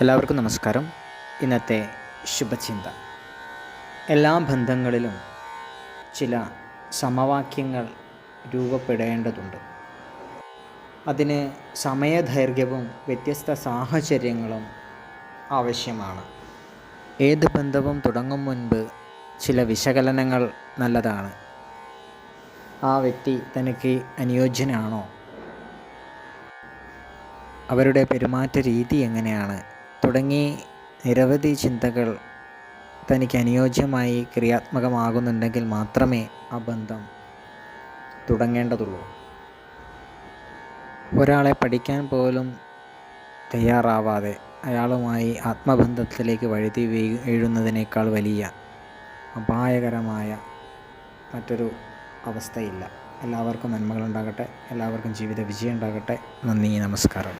എല്ലാവർക്കും നമസ്കാരം. ഇന്നത്തെ ശുഭചിന്ത. എല്ലാ ബന്ധങ്ങളിലും ചില സമവാക്യങ്ങൾ രൂപപ്പെടേണ്ടതുണ്ട്. അതിന് സമയദൈർഘ്യവും വ്യത്യസ്ത സാഹചര്യങ്ങളും ആവശ്യമാണ്. ഏത് ബന്ധവും തുടങ്ങും മുൻപ് ചില വിശകലനങ്ങൾ നല്ലതാണ്. ആ വ്യക്തി തനിക്ക് അനുയോജ്യനാണോ? അവരുടെ പെരുമാറ്റ രീതി എങ്ങനെയാണ്? തുടങ്ങി നിരവധി ചിന്തകൾ തനിക്ക് അനുയോജ്യമായി ക്രിയാത്മകമാകുന്നുണ്ടെങ്കിൽ മാത്രമേ ആ ബന്ധം തുടങ്ങേണ്ടതുള്ളൂ. ഒരാളെ പഠിക്കാൻ പോലും തയ്യാറാവാതെ അയാളുമായി ആത്മബന്ധത്തിലേക്ക് വഴുതി വീഴുന്നതിനേക്കാൾ വലിയ അപായകരമായ മറ്റൊരു അവസ്ഥയില്ല. എല്ലാവർക്കും നന്മകളുണ്ടാകട്ടെ. എല്ലാവർക്കും ജീവിത വിജയം ഉണ്ടാകട്ടെ നന്ദി നമസ്കാരം.